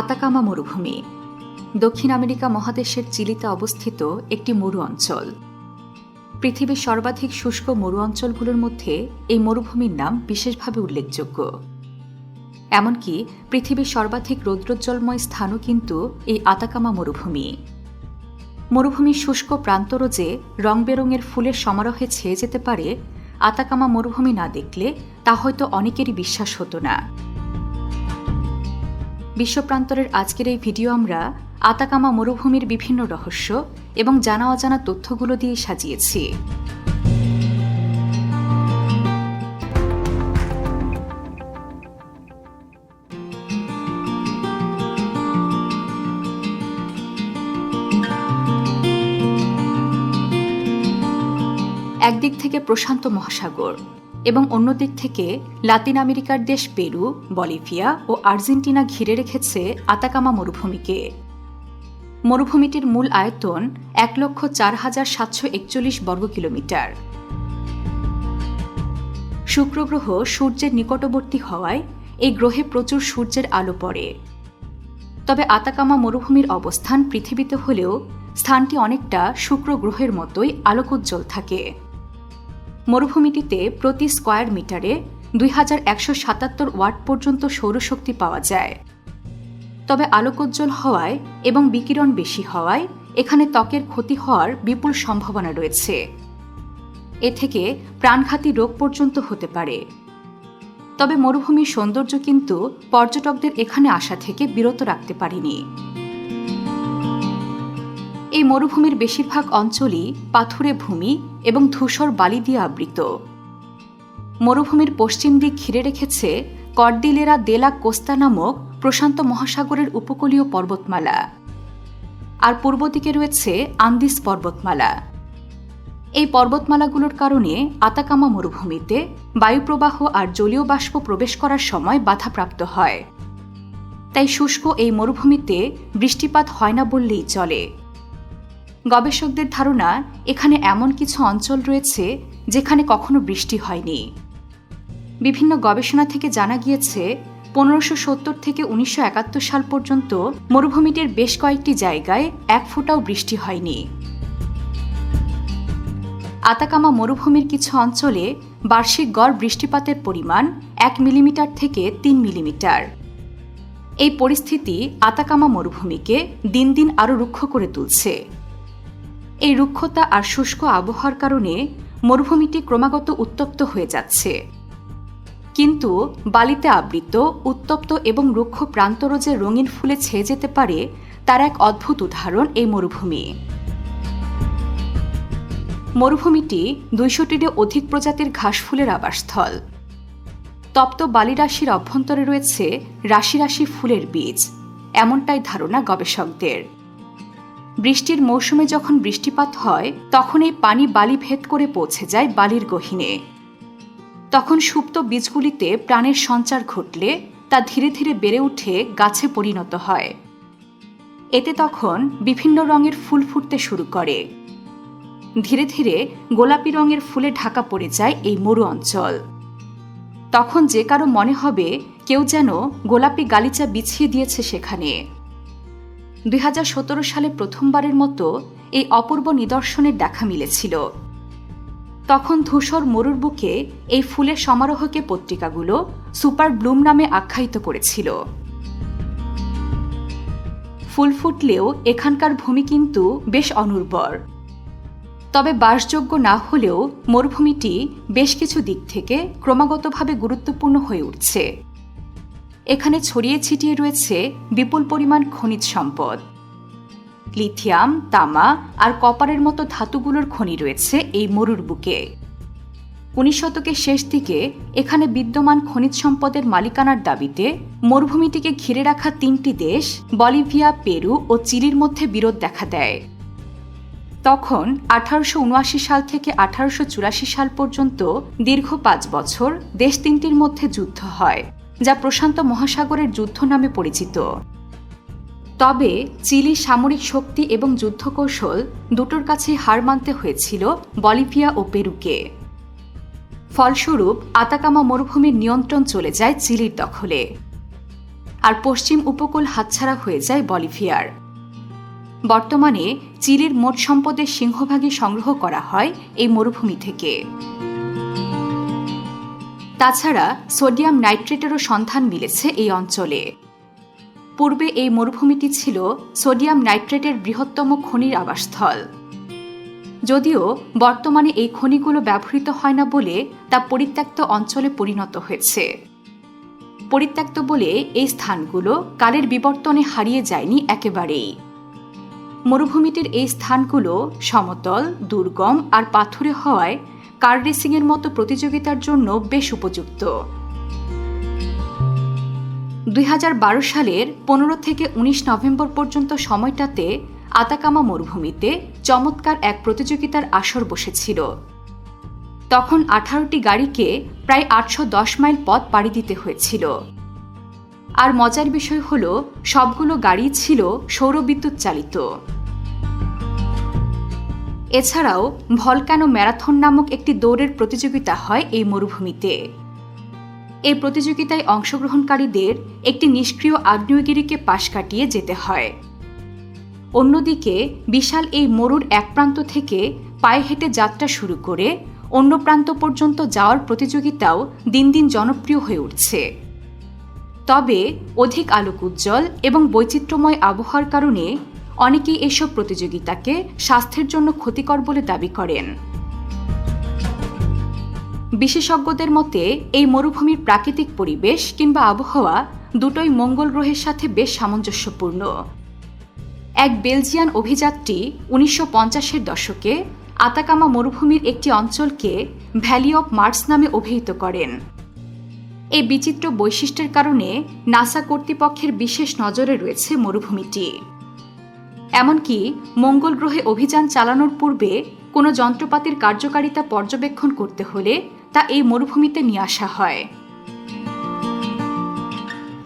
Atacama মরুভূমি। দক্ষিণ America মহাদেশের চিলিতে অবস্থিত একটি মরু অঞ্চল। পৃথিবীর সর্বাধিক শুষ্ক মরু অঞ্চলগুলোর মধ্যে এই মরুভূমির নাম বিশেষভাবে উল্লেখযোগ্য। এমনকি পৃথিবীর সর্বাধিক রৌদ্রোজ্জ্বলময় স্থানও কিন্তু এই আতাকামা মরুভূমি। মরুভূমির শুষ্ক প্রান্তরজে রং বেরঙের ফুলের সমারোহে ছেয়ে যেতে পারে আতাকামা মরুভূমি না দেখলে তা হয়তো অনেকেরই বিশ্বাস হতো না। বিশ্বপ্রান্তরের আজকের এই ভিডিও আমরা আতাকামা মরুভূমির বিভিন্ন রহস্য এবং জানা অজানা তথ্যগুলো দিয়ে সাজিয়েছি। একদিক থেকে প্রশান্ত মহাসাগর এবং অন্য দিক থেকে লাতিন আমেরিকার দেশ পেরু, বলিভিয়া ও আর্জেন্টিনা ঘিরে রেখেছে আতাকামা মরুভূমিকে। মরুভূমিটির মূল আয়তন এক লক্ষ চার হাজার সাতশো একচল্লিশ বর্গ কিলোমিটার। শুক্র গ্রহ সূর্যের নিকটবর্তী হওয়ায় এই গ্রহে প্রচুর সূর্যের আলো পড়ে। তবে আতাকামা মরুভূমির অবস্থান পৃথিবীতে হলেও স্থানটি অনেকটা শুক্র গ্রহের মতোই আলোকোজ্জ্বল থাকে। মরুভূমিটিতে প্রতি স্কোয়ার মিটারে দুই হাজার একশো সাতাত্তর ওয়াট পর্যন্ত সৌরশক্তি পাওয়া যায়। তবে আলোকোজ্জ্বল হওয়ায় এবং বিকিরণ বেশি হওয়ায় এখানে ত্বকের ক্ষতি হওয়ার বিপুল সম্ভাবনা রয়েছে। এ থেকে প্রাণঘাতী রোগ পর্যন্ত হতে পারে। তবে মরুভূমির সৌন্দর্য কিন্তু পর্যটকদের এখানে আসা থেকে বিরত রাখতে পারেনি। এই মরুভূমির বেশিরভাগ অঞ্চলই পাথুরে ভূমি এবং ধূসর বালি দিয়ে আবৃত। মরুভূমির পশ্চিম দিক ঘিরে রেখেছে কর্দিলেরা দেলা কোস্তা নামক প্রশান্ত মহাসাগরের উপকূলীয় পর্বতমালা। আর পূর্ব দিকে রয়েছে আন্দিস পর্বতমালা। এই পর্বতমালাগুলোর কারণে আতাকামা মরুভূমিতে বায়ুপ্রবাহ আর জলীয় বাষ্প প্রবেশ করার সময় বাধাপ্রাপ্ত হয়। তাই শুষ্ক এই মরুভূমিতে বৃষ্টিপাত হয় না বললেই চলে। গবেষকদের ধারণা, এখানে এমন কিছু অঞ্চল রয়েছে যেখানে কখনো বৃষ্টি হয়নি। বিভিন্ন গবেষণা থেকে জানা গিয়েছে, পনেরোশো সত্তর থেকে উনিশশো একাত্তর সাল পর্যন্ত মরুভূমিটির বেশ কয়েকটি জায়গায় এক ফোঁটাও বৃষ্টি হয়নি। আতাকামা মরুভূমির কিছু অঞ্চলে বার্ষিক গড় বৃষ্টিপাতের পরিমাণ এক মিলিমিটার থেকে তিন মিলিমিটার। এই পরিস্থিতি আতাকামা মরুভূমিকে দিন দিন আরও রুক্ষ করে তুলছে। এই রুক্ষতা আর শুষ্ক আবহাওয়ার কারণে মরুভূমিটি ক্রমাগত উত্তপ্ত হয়ে যাচ্ছে। কিন্তু বালিতে আবৃত, উত্তপ্ত এবং রুক্ষ প্রান্তর যে রঙিন ফুলে ছেয়ে যেতে পারে, তার এক অদ্ভুত উদাহরণ এই মরুভূমি। মরুভূমিটি দুইশোটিরও অধিক প্রজাতির ঘাসফুলের আবাসস্থল। তপ্ত বালিরাশির অভ্যন্তরে রয়েছে রাশি রাশি ফুলের বীজ, এমনটাই ধারণা গবেষকদের। বৃষ্টির মৌসুমে যখন বৃষ্টিপাত হয়, তখন এই পানি বালি ভেদ করে পৌঁছে যায় বালির গহীনে। তখন সুপ্ত বীজগুলিতে প্রাণের সঞ্চার ঘটলে তা ধীরে ধীরে বেড়ে উঠে গাছে পরিণত হয়। এতে তখন বিভিন্ন রঙের ফুল ফুটতে শুরু করে। ধীরে ধীরে গোলাপি রঙের ফুলে ঢাকা পড়ে যায় এই মরু অঞ্চল। তখন যে কারও মনে হবে কেউ যেন গোলাপি গালিচা বিছিয়ে দিয়েছে সেখানে। দুই হাজার সতেরো সালে প্রথমবারের মতো এই অপূর্ব নিদর্শনের দেখা মিলেছিল। তখন ধূসর মরুর বুকে এই ফুলের সমারোহকে পত্রিকাগুলো সুপার ব্লুম নামে আখ্যায়িত করেছিল। ফুল ফুটলেও এখানকার ভূমি কিন্তু বেশ অনুর্বর। তবে বাসযোগ্য না হলেও মরুভূমিটি বেশ কিছু দিক থেকে ক্রমাগতভাবে গুরুত্বপূর্ণ হয়ে উঠছে। এখানে ছড়িয়ে ছিটিয়ে রয়েছে বিপুল পরিমাণ খনিজ সম্পদ। লিথিয়াম, তামা আর কপারের মতো ধাতুগুলোর খনি রয়েছে এই মরুর বুকে। উনিশ শতকের শেষ দিকে এখানে বিদ্যমান খনিজ সম্পদের মালিকানার দাবিতে মরুভূমিটিকে ঘিরে রাখা তিনটি দেশ, বলিভিয়া, পেরু ও চিলির মধ্যে বিরোধ দেখা দেয়। তখন আঠারোশো উনআশি সাল থেকে আঠারোশো চুরাশি সাল পর্যন্ত দীর্ঘ পাঁচ বছর দেশ তিনটির মধ্যে যুদ্ধ হয়। যা প্রশান্ত মহাসাগরের যুদ্ধ নামে পরিচিত। তবে চিলি সামরিক শক্তি এবং যুদ্ধকৌশল দুটোর কাছে হার মানতে হয়েছিল বলিভিয়া ও পেরুকে। ফলস্বরূপ আতাকামা মরুভূমির নিয়ন্ত্রণ চলে যায় চিলির দখলে। আর পশ্চিম উপকূল হাতছাড়া হয়ে যায় বলিভিয়ার। বর্তমানে চিলির মোট সম্পদের সিংহভাগই সংগ্রহ করা হয় এই মরুভূমি থেকে। তাছাড়া সোডিয়াম নাইট্রেটেরও সন্ধান মিলেছে এই অঞ্চলে। পূর্বে এই মরুভূমিটি ছিল সোডিয়াম নাইট্রেটের বৃহত্তম খনির আবাসস্থল। যদিও বর্তমানে এই খনিগুলো ব্যবহৃত হয় না বলে তা পরিত্যক্ত অঞ্চলে পরিণত হয়েছে। পরিত্যক্ত বলে এই স্থানগুলো কালের বিবর্তনে হারিয়ে যায়নি একেবারেই। মরুভূমিটির এই স্থানগুলো সমতল, দুর্গম আর পাথুরে হওয়ায় কার রেসিংয়ের মতো প্রতিযোগিতার জন্য বেশ উপযুক্ত। দুই হাজার বারো সালের পনেরো থেকে ১৯ নভেম্বর পর্যন্ত সময়টাতে আতাকামা মরুভূমিতে চমৎকার এক প্রতিযোগিতার আসর বসেছিল। তখন আঠারোটি গাড়িকে প্রায় আটশো দশ মাইল পথ পাড়ি দিতে হয়েছিল। আর মজার বিষয় হল, সবগুলো গাড়ি ছিল সৌরবিদ্যুৎ চালিত। এছাড়াও, ভলক্যানো ম্যারাথন নামক একটি দৌড়ের প্রতিযোগিতা হয় এই মরুভূমিতে। এই প্রতিযোগিতায় অংশগ্রহণকারীদের একটি নিষ্ক্রিয় আগ্নেয়গিরিকে পাশ কাটিয়ে যেতে হয়। অন্যদিকে, বিশাল এই মরুর এক প্রান্ত থেকে পায়ে হেঁটে যাত্রা শুরু করে অন্য প্রান্ত পর্যন্ত যাওয়ার প্রতিযোগিতাও দিন দিন জনপ্রিয় হয়ে উঠছে। তবে, অধিক আলোক উজ্জ্বল এবং বৈচিত্র্যময় আবহাওয়ার কারণে অনেকেই এসব প্রতিযোগিতাকে স্বাস্থ্যের জন্য ক্ষতিকর বলে দাবি করেন। বিশেষজ্ঞদের মতে, এই মরুভূমির প্রাকৃতিক পরিবেশ কিংবা আবহাওয়া দুটোই মঙ্গল গ্রহের সাথে বেশ সামঞ্জস্যপূর্ণ। এক বেলজিয়ান অভিযাত্রী উনিশশো পঞ্চাশের দশকে আতাকামা মরুভূমির একটি অঞ্চলকে ভ্যালি অব মার্স নামে অভিহিত করেন। এই বিচিত্র বৈশিষ্ট্যের কারণে নাসা কর্তৃপক্ষের বিশেষ নজরে রয়েছে মরুভূমিটি। এমনকি মঙ্গল গ্রহে অভিযান চালানোর পূর্বে কোনো যন্ত্রপাতির কার্যকারিতা পর্যবেক্ষণ করতে হলে তা এই মরুভূমিতে নিয়ে আসা হয়।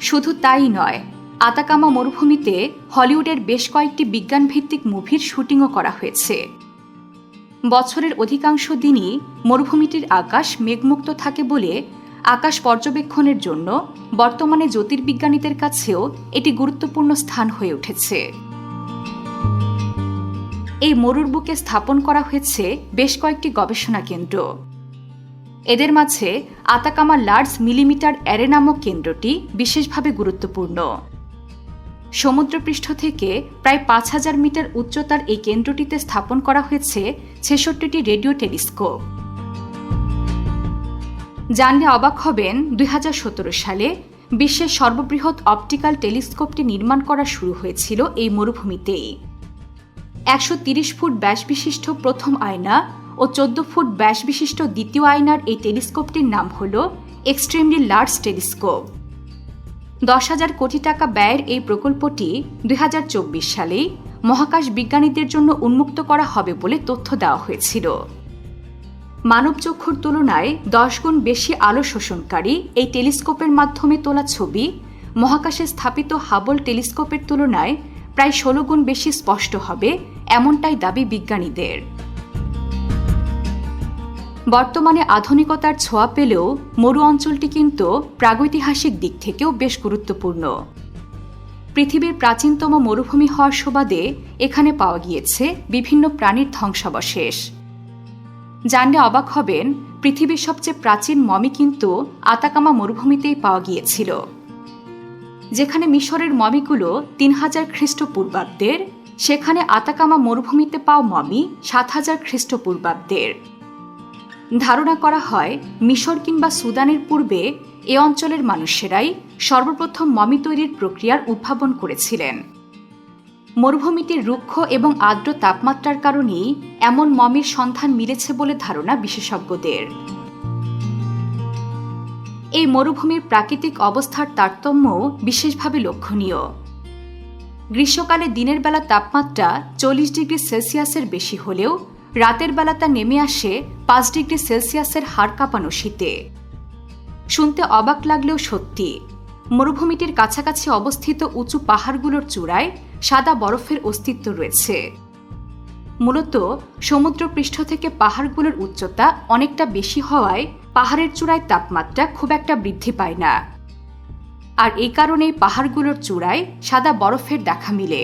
শুধু তাই নয়, আতাকামা মরুভূমিতে হলিউডের বেশ কয়েকটি বিজ্ঞানভিত্তিক মুভির শুটিংও করা হয়েছে। বছরের অধিকাংশ দিনই মরুভূমিটির আকাশ মেঘমুক্ত থাকে বলে আকাশ পর্যবেক্ষণের জন্য বর্তমানে জ্যোতির্বিজ্ঞানীদের কাছেও এটি গুরুত্বপূর্ণ স্থান হয়ে উঠেছে। এই মরুর বুকে স্থাপন করা হয়েছে বেশ কয়েকটি গবেষণা কেন্দ্র। এদের মাঝে আতাকামা লার্জ মিলিমিটার অ্যারে নামক কেন্দ্রটি বিশেষভাবে গুরুত্বপূর্ণ। সমুদ্রপৃষ্ঠ থেকে প্রায় পাঁচ হাজার মিটার উচ্চতার এই কেন্দ্রটিতে স্থাপন করা হয়েছে ছেষট্টিটি রেডিও টেলিস্কোপ। জানলে অবাক হবেন, দুই হাজার সতেরো সালে বিশ্বের সর্ববৃহৎ অপটিক্যাল টেলিস্কোপটি নির্মাণ করা শুরু হয়েছিল এই মরুভূমিতেই। একশো ফুট ব্যাস বিশিষ্ট প্রথম আয়না ও চোদ্দ ফুট ব্যাস বিশিষ্ট দ্বিতীয় আয়নার এই টেলিস্কোপটির নাম হল এক্সট্রিমলি লার্জ টেলিস্কোপ। দশ হাজার কোটি টাকা ব্যয়ের এই প্রকল্পটি দুই সালেই মহাকাশ বিজ্ঞানীদের জন্য উন্মুক্ত করা হবে বলে তথ্য দেওয়া হয়েছিল। মানবচক্ষুর তুলনায় দশ গুণ বেশি আলো শোষণকারী এই টেলিস্কোপের মাধ্যমে তোলা ছবি মহাকাশে স্থাপিত হাবল টেলিস্কোপের তুলনায় প্রায় ষোলো গুণ বেশি স্পষ্ট হবে এমনটাই দাবি বিজ্ঞানীদের। বর্তমানে আধুনিকতার ছোঁয়া পেলেও মরু অঞ্চলটি কিন্তু প্রাগৈতিহাসিক দিক থেকেও বেশ গুরুত্বপূর্ণ। পৃথিবীর প্রাচীনতম মরুভূমি হওয়ার সুবাদে এখানে পাওয়া গিয়েছে বিভিন্ন প্রাণীর ধ্বংসাবশেষ। জানলে অবাক হবেন, পৃথিবীর সবচেয়ে প্রাচীন মমি কিন্তু আতাকামা মরুভূমিতেই পাওয়া গিয়েছিল। যেখানে মিশরের মমিগুলো তিন হাজার খ্রিস্টপূর্বাব্দের, সেখানে আতাকামা মরুভূমিতে পাওয়া মমি সাত হাজার খ্রিস্টপূর্বাব্দের। ধারণা করা হয়, মিশর কিংবা সুদানের পূর্বে এ অঞ্চলের মানুষেরাই সর্বপ্রথম মমি তৈরির প্রক্রিয়ার উদ্ভাবন করেছিলেন। মরুভূমিটির রুক্ষ এবং আর্দ্র তাপমাত্রার কারণেই এমন মমির সন্ধান মিলেছে বলে ধারণা বিশেষজ্ঞদের। এই মরুভূমির প্রাকৃতিক অবস্থার তারতম্য বিশেষভাবে লক্ষণীয়। গ্রীষ্মকালে দিনের বেলা তাপমাত্রা চল্লিশ ডিগ্রি সেলসিয়াসের বেশি হলেও রাতের বেলা তা নেমে আসে পাঁচ ডিগ্রি সেলসিয়াসের হাড় কাঁপানো শীতে। শুনতে অবাক লাগলেও সত্যি, মরুভূমিটির কাছাকাছি অবস্থিত উঁচু পাহাড়গুলোর চূড়ায় সাদা বরফের অস্তিত্ব রয়েছে। মূলত সমুদ্রপৃষ্ঠ থেকে পাহাড়গুলোর উচ্চতা অনেকটা বেশি হওয়ায় পাহাড়ের চূড়ায় তাপমাত্রা খুব একটা বৃদ্ধি পায় না। আর এই কারণেই পাহাড়গুলোর চূড়ায় সাদা বরফের দেখা মিলে।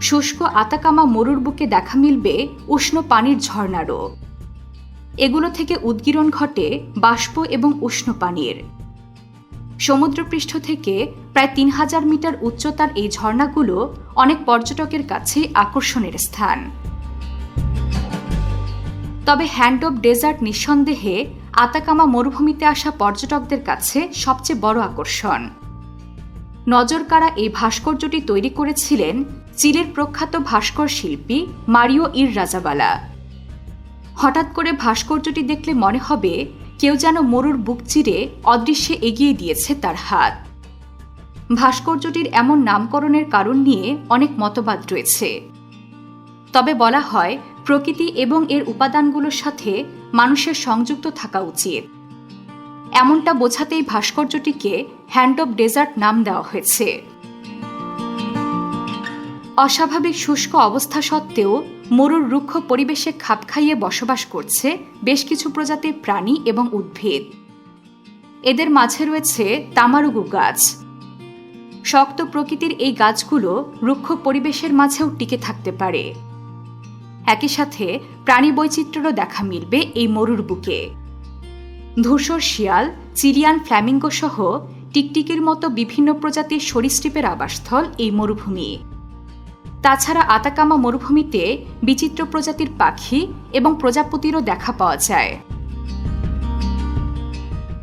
শুষ্ক আতাকামা মরুর বুকে দেখা মিলবে উষ্ণ পানির ঝর্ণারও। এগুলো থেকে উদ্গীরণ ঘটে বাষ্প এবং উষ্ণ পানির। সমুদ্রপৃষ্ঠ থেকে প্রায় তিন হাজার মিটার উচ্চতার এই ঝর্ণাগুলো অনেক পর্যটকের কাছে আকর্ষণের স্থান। তবে হ্যান্ড অব ডেজার্ট নিঃসন্দেহে আতাকামা মরুভূমিতে আসা পর্যটকদের কাছে সবচেয়ে বড় আকর্ষণ। নজরকাড়া এই ভাস্কর্যটি তৈরি করেছিলেন চিলের প্রখ্যাত ভাস্কর শিল্পী মারিও ইর রাজাবালা। হঠাৎ করে ভাস্কর্যটি দেখলে মনে হবে কেউ যেন মরুর বুক চিরে অদৃশ্যে এগিয়ে দিয়েছে তার হাত। ভাস্কর্যটির এমন নামকরণের কারণ নিয়ে অনেক মতবাদ রয়েছে। তবে বলা হয়, প্রকৃতি এবং এর উপাদানগুলোর সাথে মানুষের সংযুক্ত থাকা উচিত। এমনটা বোঝাতেই ভাস্কর্যটিকে হ্যান্ড অব ডেজার্ট নাম দেওয়া হয়েছে। অস্বাভাবিক শুষ্ক অবস্থা সত্ত্বেও মরুর রুক্ষ পরিবেশে খাপ খাইয়ে বসবাস করছে বেশ কিছু প্রজাতির প্রাণী এবং উদ্ভিদ। এদের মাঝে রয়েছে তামারুগু গাছ। শক্ত প্রকৃতির এই গাছগুলো রুক্ষ পরিবেশের মাঝেও টিকে থাকতে পারে। একই সাথে প্রাণী বৈচিত্র্যেরও দেখা মিলবে এই মরুর বুকে। ধূসর শিয়াল চিরিয়ান ফ্ল্যামিঙ্গো সহ টিকটিকির মতো বিভিন্ন প্রজাতির সরীসৃপের আবাসস্থল এই মরুভূমি। তাছাড়া আতাকামা মরুভূমিতে বিচিত্র প্রজাতির পাখি এবং প্রজাপতিরও দেখা পাওয়া যায়।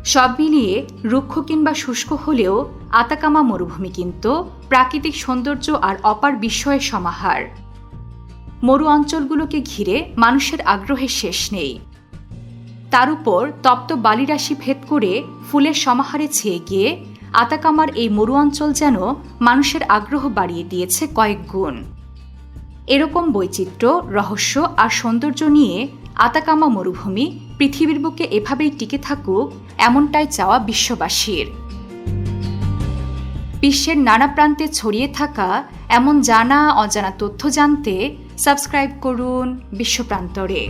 সব মিলিয়ে রুক্ষ কিংবা শুষ্ক হলেও আতাকামা মরুভূমি কিন্তু প্রাকৃতিক সৌন্দর্য আর অপার বিস্ময়ের সমাহার। মরু অঞ্চলগুলোকে ঘিরে মানুষের আগ্রহের শেষ নেই। তার উপর তপ্ত বালিরাশি ভেদ করে ফুলের সমাহারে ছেয়ে গিয়ে আতাকামার এই মরু অঞ্চল যেন মানুষের আগ্রহ বাড়িয়ে দিয়েছে কয়েক গুণ। এরকম বৈচিত্র্য, রহস্য আর সৌন্দর্য নিয়ে আতাকামা মরুভূমি পৃথিবীর বুকে এভাবেই টিকে থাকুক, এমনটাই চাওয়া বিশ্ববাসীর। বিশ্বের নানা প্রান্তে ছড়িয়ে থাকা এমন জানা অজানা তথ্য জানতে সাবস্ক্রাইব করুন বিশ্বপ্রান্তরে